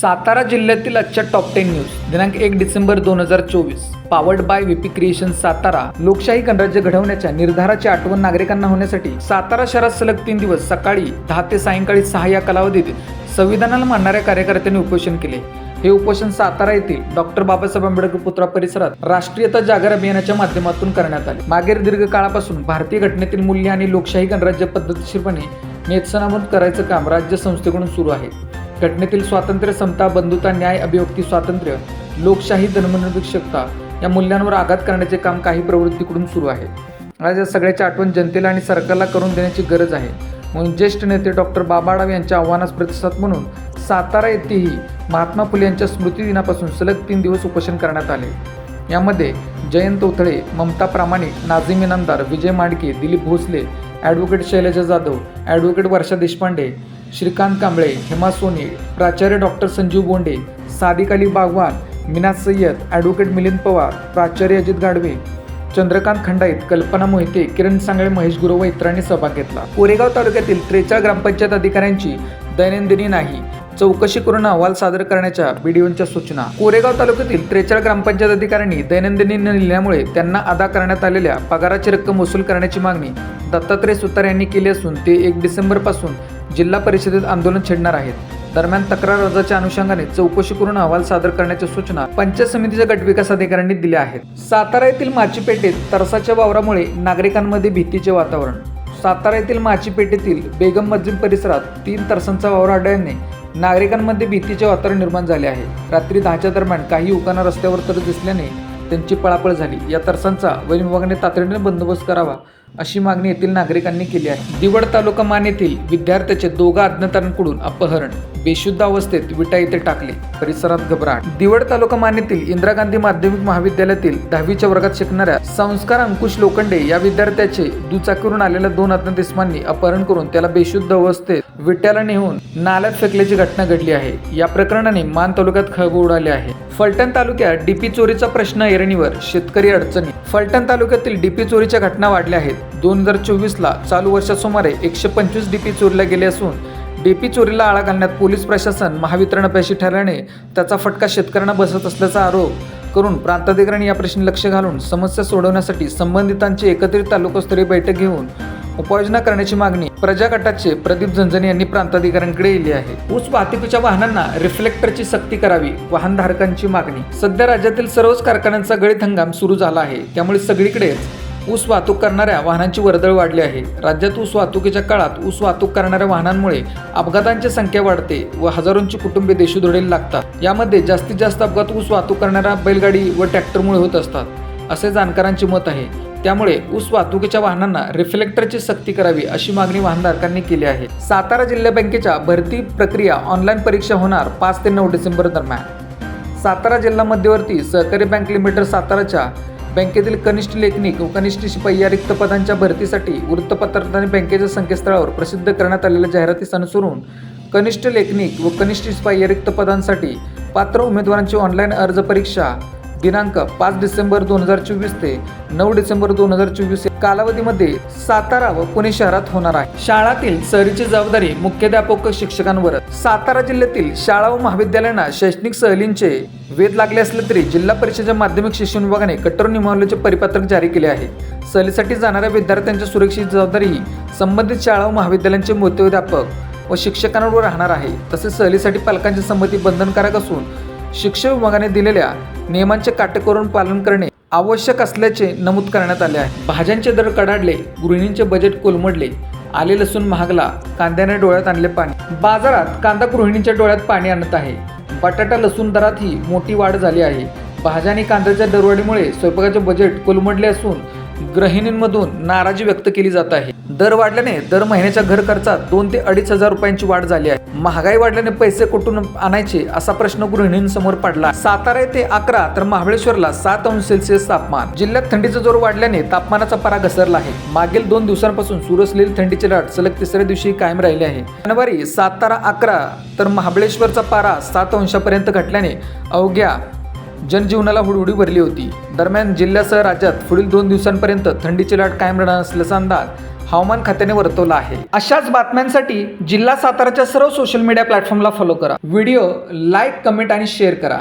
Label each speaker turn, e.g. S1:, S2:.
S1: सातारा जिल्ह्यातील आजच्या top ten news दिनांक एक डिसेंबर दोन हजार चोवीस. Powered by VP creation Satara. लोकशाही गणराज्य घडवण्याच्या निर्धाराची आठवण नागरिकांना होण्यासाठी सातारा शहरात सलग तीन दिवस सकाळी दहा ते सायंकाळी सहा या कालावधीत संविधानाला मानणाऱ्या कार्यकर्त्यांनी उपोषण केले. हे उपोषण सातारा येथील डॉक्टर बाबासाहेब आंबेडकर पुतळा परिसरात राष्ट्रीयता जागर अभियानाच्या माध्यमातून करण्यात आले. मागील दीर्घ काळापासून भारतीय घटनेतील मूल्य आणि लोकशाही गणराज्य पद्धतशीरपणे नेत्सनाबूत करायचं काम राज्य संस्थेकडून सुरू आहे. घटनेतील स्वातंत्र्य समता बंधुता न्याय अभिव्यक्ती स्वातंत्र्य लोकशाही धर्मनिरपेक्षता या मूल्यांवर आघात करण्याचे काम काही प्रवृत्तीकडून सुरू आहे. आज या सगळ्याची आठवण जनतेला आणि सरकारला करून देण्याची गरज आहे. म्हणून ज्येष्ठ नेते डॉक्टर बाबाडाव यांच्या आव्हानास प्रतिसाद म्हणून सातारा येथेही महात्मा फुले यांच्या स्मृतिदिनापासून सलग तीन दिवस उपोषण करण्यात आले. यामध्ये जयंत उथळे ममता प्रामाणिक नाझीम इनामदार विजय माडके दिलीप भोसले ॲडव्होकेट शैलजा जाधव ॲडव्होकेट वर्षा देशपांडे श्रीकांत कांबळे हेमा सोनी प्राचार्य डॉक्टर संजीव बोंडे सादिक अली बागवान मिनाज सय्यद ॲडव्होकेट मिलिंद पवार प्राचार्य अजित गाडवे चंद्रकांत खंडाईत कल्पना मोहिते किरण सांगळे महेश गुरव व इतरांनी सहभाग घेतला. कोरेगाव तालुक्यातील त्रेचाळ ग्रामपंचायत अधिकाऱ्यांची दैनंदिनी नाही. चौकशी करून अहवाल सादर करण्याच्या बीडीओंच्या सूचना. कोरेगाव तालुक्यातील त्रेचाळ ग्रामपंचायत अधिकाऱ्यांनी दैनंदिनी न लिहिल्यामुळे त्यांना अदा करण्यात आलेल्या पगाराची रक्कम वसूल करण्याची मागणी दत्तात्रय सुतार यांनी केली असून ते एक डिसेंबरपासून जिल्हा परिषदेत आंदोलन छेडणार आहेत. दरम्यान तक्रार अर्जाच्या अनुषंगाने चौकशी करून अहवाल सादर करण्याच्या सूचना पंचायत समितीच्या गटविकास अधिकाऱ्यांनी दिल्या आहेत. सातारा येथील माचीपेठेत तरसाच्या वावरामुळे नागरिकांमध्ये भीतीचे वातावरण. सातारा येथील माचीपेठेतील बेगम मस्जिद परिसरात तीन तरसांचा वावर आढळल्याने नागरिकांमध्ये भीतीचे वातावरण निर्माण झाले आहे. रात्री दहाच्या दरम्यान काही युवकांना रस्त्यावर तर दिसल्याने त्यांची पळापळ झाली. या तरसांचा वन विभागाने तातडीने बंदोबस्त करावा अशी मागणी येथील नागरिकांनी केली आहे. दिवड तालुका मान येथील विद्यार्थ्याचे दोघा अज्ञातांकडून अपहरण बेशुद्ध अवस्थेत विटा येथे टाकले. परिसरात घबराट. दिवड तालुका मान येथील इंदिरा गांधी माध्यमिक महाविद्यालयातील दहावीच्या वर्गात शिकणाऱ्या संस्कार अंकुश लोखंडे या विद्यार्थ्याचे दुचाकीवरून आलेल्या दोन अज्ञातस्मांनी अपहरण करून त्याला बेशुद्ध अवस्थेत विट्याला नेऊन नाल्यात फेकल्याची घटना घडली आहे. या प्रकरणाने मान तालुक्यात खळबळ उडाले आहे. फलटण तालुक्यात डीपी चोरीचा प्रश्न ऐरणीवर शेतकरी अडचणी फलटण तालुक्यातील डीपी चोरीच्या घटना वाढल्या आहेत. दोन हजार चोवीसला चालू वर्षात सुमारे एकशे पंचवीस डीपी चोरीला गेले असून डीपी चोरीला आळा घालण्यात पोलीस प्रशासन महावितरण अपयशी ठरल्याने त्याचा फटका शेतकऱ्यांना बसत असल्याचा आरोप करून प्रांताधिकाऱ्यांनी या प्रश्नी लक्ष घालून समस्या सोडवण्यासाठी संबंधितांची एकत्रित तालुकास्तरीय बैठक घेऊन उपाययोजना करण्याची मागणी प्रजा गटाचे प्रदीप झंझने यांनी प्रांताधिकाऱ्यांकडे केली आहे. ऊस वाहतुकीच्या वाहनांना रिफ्लेक्टरची सक्ती करावी वाहनधारकांची मागणी. सध्या राज्यातील सर्वच कारखान्यांचा गळीत हंगाम सुरू झाला आहे त्यामुळे सगळीकडेच ऊस वाहतूक करणाऱ्या वाहनांची वर्दळ वाढली आहे. राज्यात ऊस वाहतुकीच्या काळात ऊस वाहतूक करणाऱ्या वाहनांमुळे अपघातांची संख्या वाढते व हजारोंची कुटुंबे देशोधडीला लागतात. यामध्ये जास्तीत जास्त अपघात ऊस वाहतूक करणाऱ्या बैलगाडी व ट्रॅक्टरमुळे होत असतात असे जाणकारांचे मत आहे. त्यामुळे ऊस वाहतुकीच्या वाहनांना रिफ्लेक्टरची सक्ती करावी अशी मागणी वाहनधारकांनी केली आहे. सातारा जिल्हा बँकेच्या भरती प्रक्रिया ऑनलाईन परीक्षा होणार पाच ते नऊ डिसेंबर दरम्यान. सातारा जिल्हा मध्यवर्ती सहकारी बँक लिमिटेड साताराच्या बँकेतील कनिष्ठ लेखनिक व कनिष्ठ शिपाई या रिक्त पदांच्या भरतीसाठी वृत्तपत्रात आणि बँकेच्या संकेतस्थळावर प्रसिद्ध करण्यात आलेल्या जाहिरातीस अनुसरून कनिष्ठ लेखनिक व कनिष्ठ शिपाई या रिक्त पदांसाठी पात्र उमेदवारांची ऑनलाईन अर्ज परीक्षा दिनांक पाच डिसेंबर दोन हजार चोवीस ते नऊ डिसेंबर दोन हजार चोवीस या कालावधीमध्ये सातारा व पुणे शहरात होणार आहे. शाळातील सहलीची जबाबदारी मुख्याध्यापक शिक्षकांवर. सातारा जिल्ह्यातील शाळा व महाविद्यालयांना शैक्षणिक सहलींचे वेध लागले असले तरी जिल्हा परिषदेच्या माध्यमिक शिक्षण विभागाने कठोर नियमावलीचे परिपत्रक जारी केले आहे. सहलीसाठी जाणाऱ्या विद्यार्थ्यांच्या सुरक्षेची जबाबदारी संबंधित शाळा व महाविद्यालयांचे मुख्याध्यापक व शिक्षकांवर राहणार आहे. तसेच सहलीसाठी पालकांची संमती बंधनकारक असून शिक्षण विभागाने दिलेल्या नियमांचे काटेकोरून पालन करणे आवश्यक असल्याचे नमूद करण्यात आले आहे. भाज्यांचे दर कडाडले गृहिणींचे बजेट कोलमडले आले लसूण महागला कांद्याने डोळ्यात आणले पाणी. बाजारात कांदा गृहिणींच्या डोळ्यात पाणी आणत आहे. बटाटा लसूण दरात ही मोठी वाढ झाली आहे. भाज्या आणि कांद्याच्या दरवाढीमुळे स्वयंपाकाचे बजेट कोलमडले असून गृहिणींमधून नाराजी व्यक्त केली जात आहे. दर वाढल्याने दर महिन्याच्या घर खर्चात दोन ते अडीच हजार रुपयांची वाढ झाली आहे. महागाई वाढल्याने पैसे कुठून आणायचे असा प्रश्न गृहिणींसमोर पडला. सातारा येथे अकरा तर महाबळेश्वरला सात अंश सेल्सिअस तापमान. जिल्ह्यात थंडीचा जोर वाढल्याने तापमानाचा पारा घसरला आहे. मागील दोन दिवसांपासून सुरू असलेली थंडीची लाट सलग तिसऱ्या दिवशी कायम राहिली आहे. शनिवारी सातारा अकरा तर महाबळेश्वरचा पारा सात अंशापर्यंत घटल्याने अवघ्या जनजीवनाला हुडहुडी भरली होती. दरम्यान जिल्ह्यासह राज्यात पुढील दोन दिवसांपर्यंत थंडीची लाट कायम राहणार असल्याचा अंदाज हवामान खात्याने वर्तवला आहे. अशाच बातम्यांसाठी जिल्हा साताराच्या सर्व सोशल मीडिया प्लॅटफॉर्मला फॉलो करा. व्हिडिओ लाईक कमेंट आणि शेअर करा.